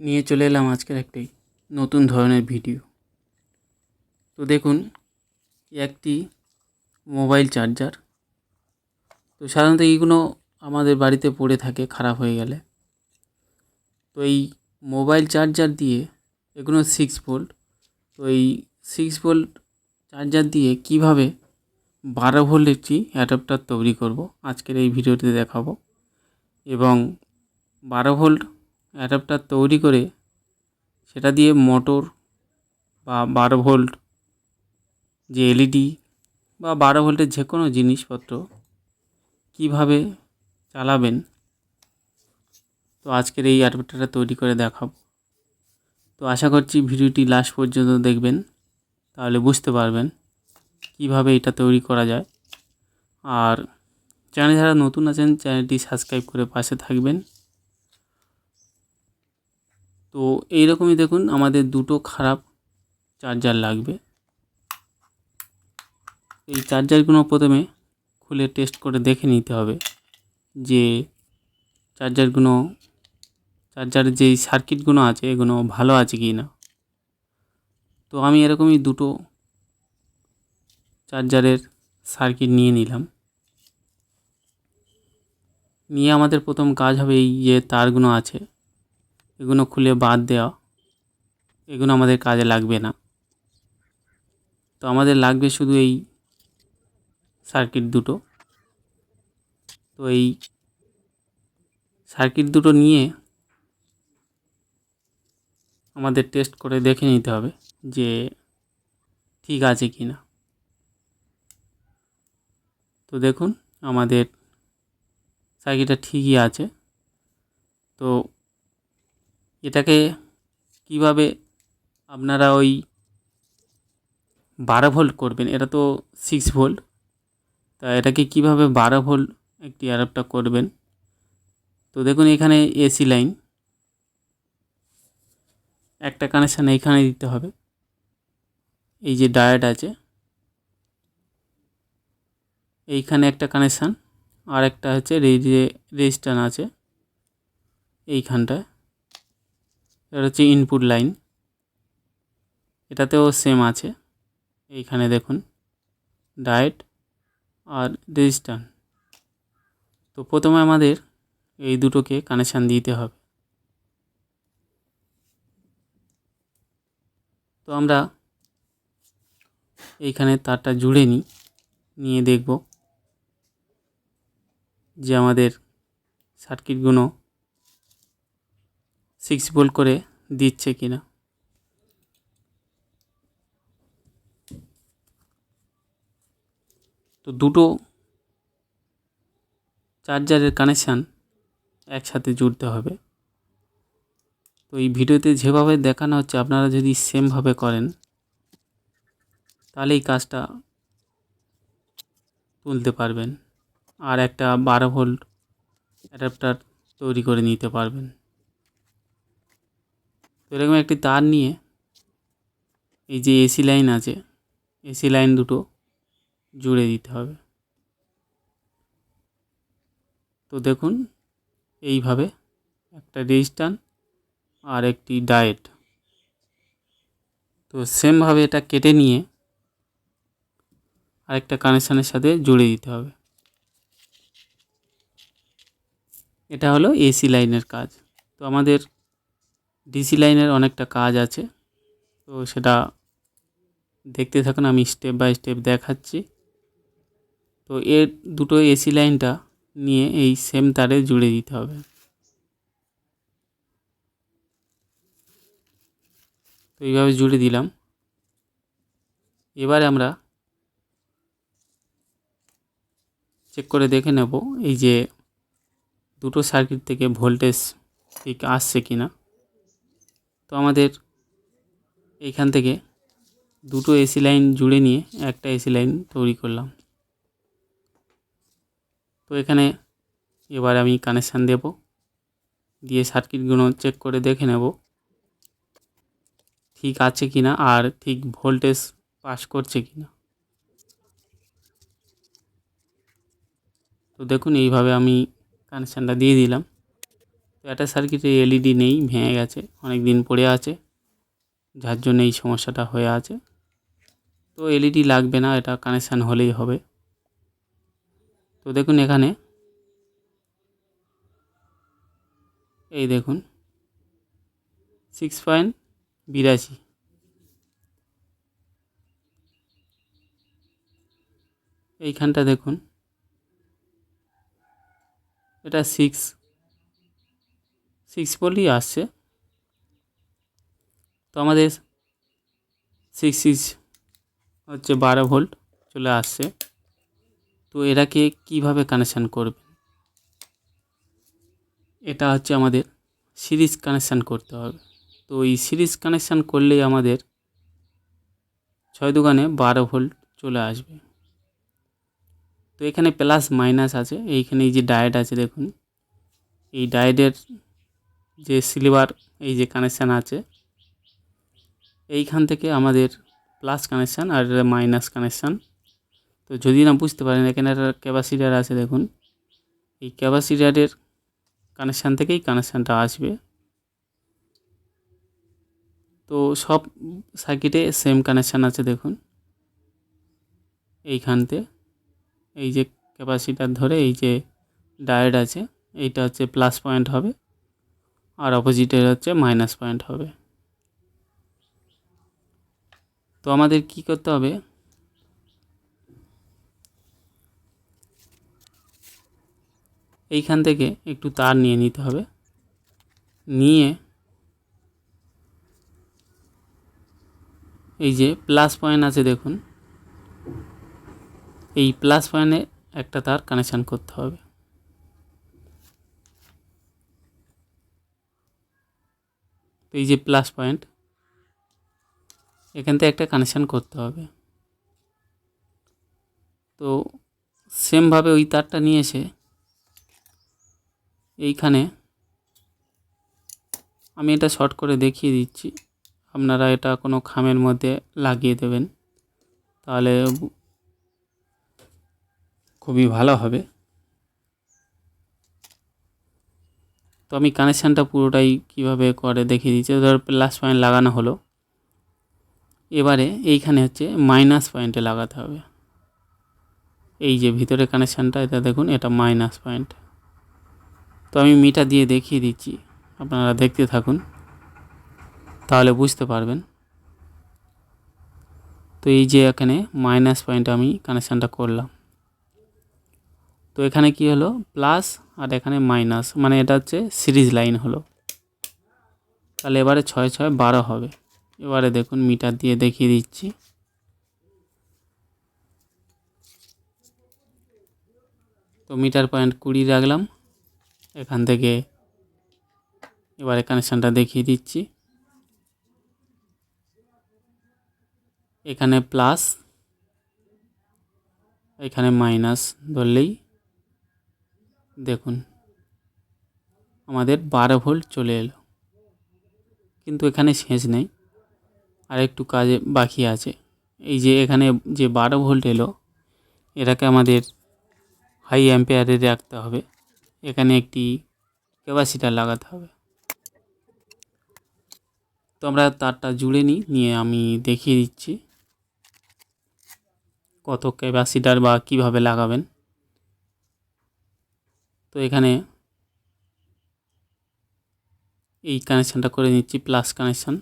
নিয়ে চলে এলাম আজকের একটি নতুন ধরনের ভিডিও। তো দেখুন একটি মোবাইল চার্জার। তো সাধারণত এইগুলো আমাদের বাড়িতে পড়ে থাকে, খারাপ হয়ে গেলে। তো এই মোবাইল চার্জার দিয়ে এগুলো সিক্স ভোল্ট তো এই সিক্স ভোল্ট চার্জার দিয়ে কীভাবে বারো ভোল্ট একটি অ্যাডাপ্টার তৈরি করব, আজকের এই ভিডিওতে দেখাবো। এবং বারো ভোল্ট অ্যাডাপ্টার তৈরি করে সেটা দিয়ে মোটর বা বারো ভোল্ট যে এলইডি বা বারো ভোল্টের যে কোনো জিনিসপত্র কীভাবে চালাবেন, তো আজকের এই অ্যাডাপ্টারটা তৈরি করে দেখাবো। তো আশা করছি ভিডিওটি লাস্ট পর্যন্ত দেখবেন, তাহলে বুঝতে পারবেন কীভাবে এটা তৈরি করা যায়। আর চ্যানেল যারা নতুন আছেন, চ্যানেলটি সাবস্ক্রাইব করে পাশে থাকবেন। তো এইরকমই দেখুন, আমাদের দুটো খারাপ চার্জার লাগবে। এই চার্জারগুলো প্রথমে খুলে টেস্ট করে দেখে নিতে হবে যে চার্জারগুলো চার্জারের যেই সার্কিটগুলো আছে, এগুলো ভালো আছে কি না। তো আমি এরকমই দুটো চার্জারের সার্কিট নিয়ে নিলাম। নিয়ে আমাদের প্রথম কাজ হবে এই যে তারগুলো আছে এগুলো খুলে বাদ দেওয়া, এগুলো আমাদের কাজে লাগবে না। তো আমাদের লাগবে শুধু এই সার্কিট দুটো। তো এই সার্কিট দুটো নিয়ে আমাদের টেস্ট করে দেখে নিতে হবে যে ঠিক আছে কি না। তো দেখুন, আমাদের সার্কিটটা ঠিকই আছে। তো এটাকে কীভাবে আপনারা ওই বারো ভোল্ট করবেন? এটা তো সিক্স ভোল্ট। তা এটাকে কীভাবে বারো ভোল্ট একটি অ্যাডাপ্টার করবেন? তো দেখুন, এখানে এসি লাইন একটা কানেকশান এইখানে দিতে হবে। এই যে ডায়েট আছে। এইখানে একটা কানেকশান আর একটা হচ্ছে রেজিস্টার আছে। এইখানটায়। এটা হচ্ছে ইনপুট লাইন এটাতেও সেম আছে। এইখানে দেখুন ডায়েট আর রেজিস্টার তো প্রথমে আমাদের এই দুটোকে কানেকশান দিতে হবে। তো আমরা এইখানে তারটা জুড়ে নিই, নিয়ে দেখব যে আমাদের সার্কিটগুলো সিক্স ভোল্ট করে দিচ্ছে কি না তো দুটো চার্জারের কানেকশান একসাথে জুড়তে হবে। তো এই ভিডিওতে যেভাবে দেখানো হচ্ছে, আপনারা যদি সেমভাবে করেন তাহলে এই কাজটা তুলতে পারবেন। আর একটা বারো ভোল্ট অ্যাডাপ্টার তৈরি করে নিতে পারবেন। এরকম একটি তার নিয়ে এই যে এসি লাইন আছে, এসি লাইন দুটো জুড়ে দিতে হবে। তো দেখুন, এইভাবে একটা রেজিস্টান আর একটি ডায়েট। তো সেমভাবে এটা কেটে নিয়ে আরেকটা কানেকশানের সাথে জুড়ে দিতে হবে। এটা হলো এসি লাইনের কাজ। তো আমাদের ডিসি লাইনের অনেকটা কাজ আছে। তো সেটা দেখতে থাকুন, আমি স্টেপ বাই স্টেপ দেখাচ্ছি। তো এর দুটো এসি লাইনটা নিয়ে এই সেম তারে জুড়ে দিতে হবে। তো এইভাবে জুড়ে দিলাম। এবারে আমরা চেক করে দেখে নেব, এই যে দুটো সার্কিট থেকে ভোল্টেজ ঠিক আসছে কি না তো আমাদের এইখান থেকে দুটো এসি লাইন জুড়ে নিয়ে একটা এসি লাইন তৈরি করলাম। তো এখানে এবার আমি কানেকশান দেব, দিয়ে সার্কিটগুলো চেক করে দেখে নেব ঠিক আছে কি না আর ঠিক ভোল্টেজ পাস করছে কি না তো দেখুন, এইভাবে আমি কানেকশানটা দিয়ে দিলাম। তো একটা সার্কিটে এলইডি নেই, ভেঙে গেছে অনেক দিন পড়ে আছে। যার জন্য এই সমস্যাটা হয়ে আছে। তো এলইডি লাগবে না, এটা কানেকশান হলেই হবে। তো দেখুন এখানে। এই দেখুন। সিক্স পয়েন্ট বিরাশি। এইখানটা দেখুন। এটা সিক্স সিক্স বলেই আসছে তো আমাদের সিক্স সিক্স হচ্ছে বারো ভোল্ট চলে আসছে তো এটাকে কীভাবে কানেকশান করবেন এটা হচ্ছে আমাদের সিরিজ কানেকশান করতে হবে। তো এই সিরিজ কানেকশান করলেই আমাদের ছয় দোকানে বারো ভোল্ট চলে আসবে। তো এখানে প্লাস মাইনাস আছে। এইখানে এই যে ডায়েট আছে দেখুন। এই ডায়েটের যে সিলভার এই যে কানেকশান আছে, এইখান থেকে আমাদের প্লাস কানেকশান আর মাইনাস কানেকশান তো যদি না বুঝতে পারেন, এখানে একটা ক্যাপাসিটার আছে দেখুন। এই ক্যাপাসিটারের কানেকশান থেকেই কানেকশানটা আসবে। তো সব সার্কিটে সেম কানেকশান আছে দেখুন। এইখানতে এই যে ক্যাপাসিটার ধরে এই যে ডায়েট আছে, এইটা হচ্ছে প্লাস পয়েন্ট হবে। আর অপোজিটের হচ্ছে মাইনাস পয়েন্ট হবে। তো আমাদের কি করতে হবে? এইখান থেকে একটু তার নিয়ে নিতে হবে। নিয়ে এই যে প্লাস পয়েন্ট আছে দেখুন। এই প্লাস পয়েন্টে একটা তার কানেকশান করতে হবে। তো এই যে প্লাস পয়েন্ট এখান থেকে একটা কানেকশান করতে হবে। তো সেমভাবে ওই তারটা নিয়ে এসে এইখানে আমি এটা শর্ট করে দেখিয়ে দিচ্ছি। আপনারা এটা কোনো খামের মধ্যে লাগিয়ে দেবেন। তাহলে খুবই ভালো হবে। আমি কানেকশানটা পুরোটাই কীভাবে করে দেখিয়ে দিচ্ছি। ধর প্লাস পয়েন্ট লাগানো হলো। এবারে এইখানে হচ্ছে মাইনাস পয়েন্টে লাগাতে হবে। এই যে ভিতরে কানেকশানটা এটা দেখুন, এটা মাইনাস পয়েন্ট তো আমি মিটার দিয়ে দেখিয়ে দিচ্ছি। আপনারা দেখতে থাকুন। তাহলে বুঝতে পারবেন। তো এই যে এখানে মাইনাস পয়েন্ট আমি কানেকশানটা করলাম। তো এখানে কি হলো? প্লাস আর এখানে মাইনাস মানে এটা হচ্ছে সিরিজ লাইন হলো। তাহলে এবারে ছয় ছয় বারো হবে। এবারে দেখুন, মিটার দিয়ে দেখিয়ে দিচ্ছি। তো মিটার পয়েন্ট কুড়ি রাখলাম। এখান থেকে এবারে কানেকশানটা দেখিয়ে দিচ্ছি। এখানে প্লাস, এখানে মাইনাস ধরলেই দেখুন, আমাদের বারো ভোল্ট চলে এলো। কিন্তু এখানে শেষ নেই, আর একটু কাজে বাকি আছে। এই যে এখানে যে বারো ভোল্ট এলো, এটাকে আমাদের হাই অ্যাম্পেয়ারে রাখতে হবে। এখানে একটি ক্যাপাসিটার লাগাতে হবে। তো আমরা তারটা জুড়ে নিই, নিয়ে আমি দেখিয়ে দিচ্ছি কত ক্যাপাসিটার বা কীভাবে লাগাবেন। তো এখানে এই কানেকশানটা করে নিচ্ছি প্লাস কানেকশান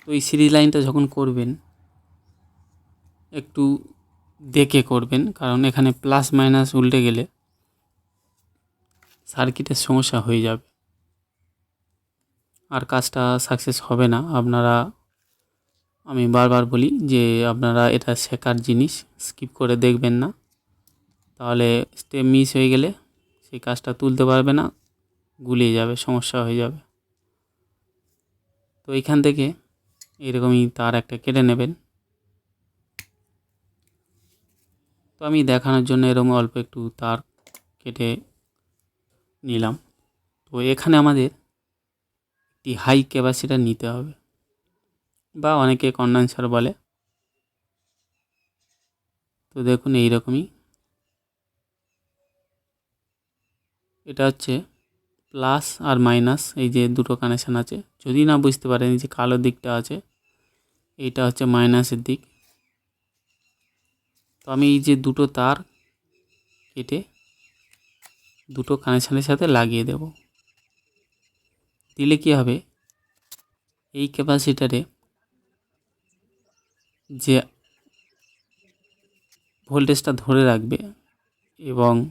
তো এই সিরিজ লাইনটা যখন করবেন, একটু দেখে করবেন, কারণ এখানে প্লাস মাইনাস উল্টে গেলে সার্কিটের সমস্যা হয়ে যাবে। আর কাজটা সাকসেস হবে না। আপনারা আমি বারবার বলি যে আপনারা এটা শেখার জিনিস স্কিপ করে দেখবেন না। তাহলে স্টেপ মিস হয়ে গেলে সেই কাজটা তুলতে পারবে না, গুলিয়ে যাবে, সমস্যা হয়ে যাবে। তো এইখান থেকে এরকমই তার একটা কেটে নেবেন। তো আমি দেখানোর জন্য এরকম অল্প একটু তার কেটে নিলাম। তো এখানে আমাদের একটি হাই ক্যাপাসিটার নিতে হবে। বা অনেকে কন্ডেন্সার বলে। তো দেখুন এই রকমই এটা হচ্ছে প্লাস আর মাইনাস, এই যে দুটো কানেকশান আছে। যদি না বুঝতে পারেন যে কালো দিকটা আছে, এইটা হচ্ছে মাইনাসের দিক। তো আমি এই যে দুটো তার কেটে দুটো কানেকশানের সাথে লাগিয়ে দেব। দিলে কি হবে? এই ক্যাপাসিটারে যে ভোল্টেজটা ধরে রাখবে এবং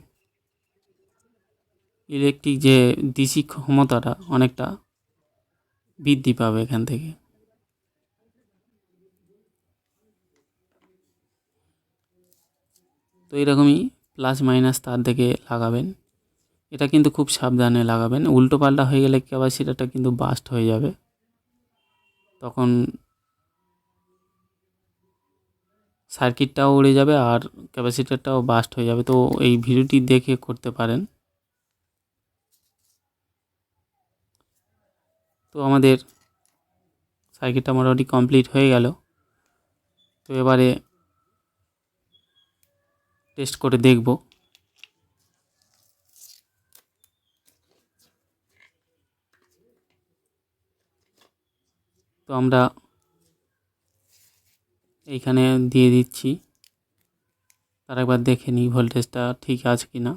ইলেকট্রিক যে ডিসি ক্ষমতাটা অনেকটা বৃদ্ধি পাবে এখান থেকে। তো এরকমই প্লাস মাইনাস তার থেকে লাগাবেন। এটা কিন্তু খুব সাবধানে লাগাবেন। উল্টো পাল্টা হয়ে গেলে ক্যাপাসিটারটা কিন্তু বাস্ট হয়ে যাবে। তখন সার্কিটটাও উড়ে যাবে আর ক্যাপাসিটারটাও বাস্ট হয়ে যাবে। তো এই ভিডিওটি দেখে করতে পারেন। তো আমাদের সার্কিটটা মোটামুটি কমপ্লিট হয়ে গেল। তো এবারে টেস্ট করে দেখব। তো আমরা এইখানে দিয়ে দিচ্ছি। তার একবার দেখে নিই ভোল্টেজটা ঠিক আছে কি না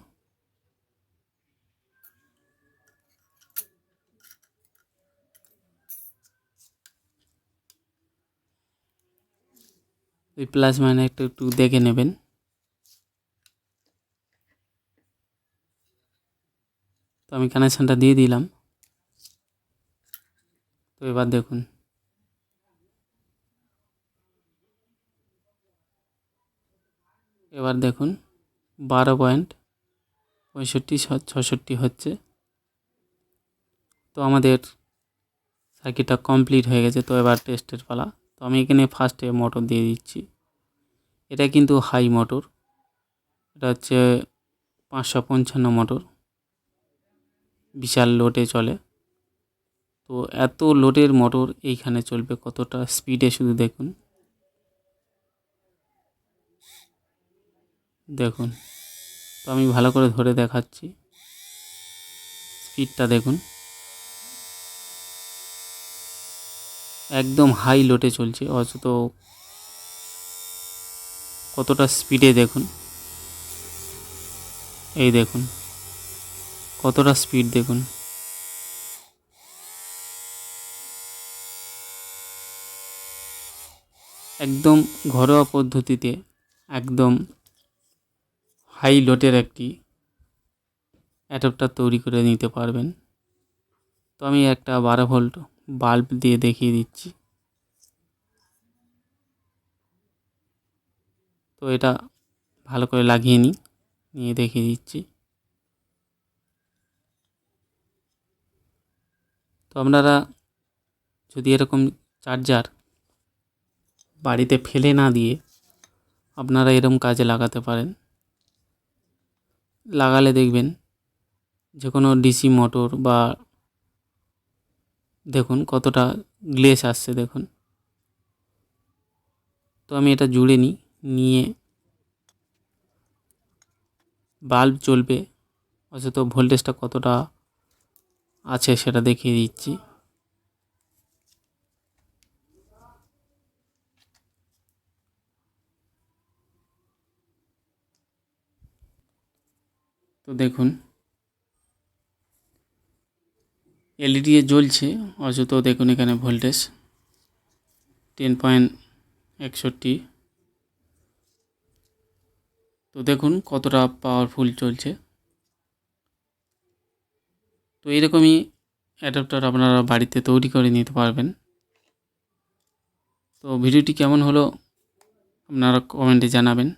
ওই প্লাস মানে একটু একটু দেখে নেবেন। তো আমি কানেকশানটা দিয়ে দিলাম। তো এবার দেখুন। এবার দেখুন, বারো পয়েন্ট পঁয়ষট্টি ছষট্টি হচ্ছে। তো আমাদের সার্কিটটা কমপ্লিট হয়ে গেছে, তো এবার টেস্টের পালা। তো আমি এখানে ফার্স্টে মোটর দিয়ে দিচ্ছি। এটা কিন্তু হাই মোটর এটা হচ্ছে পাঁচশো পঞ্চান্ন মোটর বিশাল লোডে চলে। তো এত লোডের মোটর এইখানে চলবে কতটা? স্পিডে শুধু দেখুন। দেখুন। তো আমি ভালো করে ধরে দেখাচ্ছি। স্পিডটা দেখুন। একদম হাই লোটে চলছে অথচ কতটা স্পিডে দেখুন। এই দেখুন, কতটা স্পিড দেখুন। একদম ঘরোয়া পদ্ধতিতে, একদম হাই লোটের একটি অ্যাডাপ্টার তৈরি করে নিতে পারবেন। তো আমি একটা বারো ভোল্ট বাল্ব দিয়ে দেখিয়ে দিচ্ছি। তো এটা ভালো করে লাগিয়ে নিই, নিয়ে দেখিয়ে দিচ্ছি। তো আপনারা যদি এরকম চার্জার বাড়িতে ফেলে না দিয়ে আপনারা এরকম কাজে লাগাতে পারেন। লাগালে দেখবেন যে কোনো ডিসি মোটর বা দেখুন কতটা গ্লেস আসছে দেখুন। তো আমি এটা জুড়ে নিই, নিয়ে বাল্ব চলবে, অথচ ভোল্টেজটা কতটা আছে সেটা দেখিয়ে দিচ্ছি। তো দেখুন এলইডি এ জ্বলছে অথচ দেখুন এখানে ভোল্টেজ টেন পয়েন্ট একষট্টি। তো দেখুন কতটা পাওয়ারফুল চলছে। তো এইরকমই অ্যাডাপ্টার আপনারা বাড়িতে তৈরি করে নিতে পারবেন। তো ভিডিওটি কেমন হলো আপনারা কমেন্টে জানাবেন।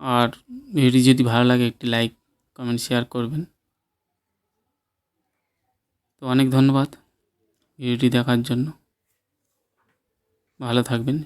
আর ভিডিওটি যদি ভালো লাগে, একটি লাইক, কমেন্ট, শেয়ার করবেন। তো অনেক ধন্যবাদ ভিডিওটি দেখার জন্য। ভালো থাকবেন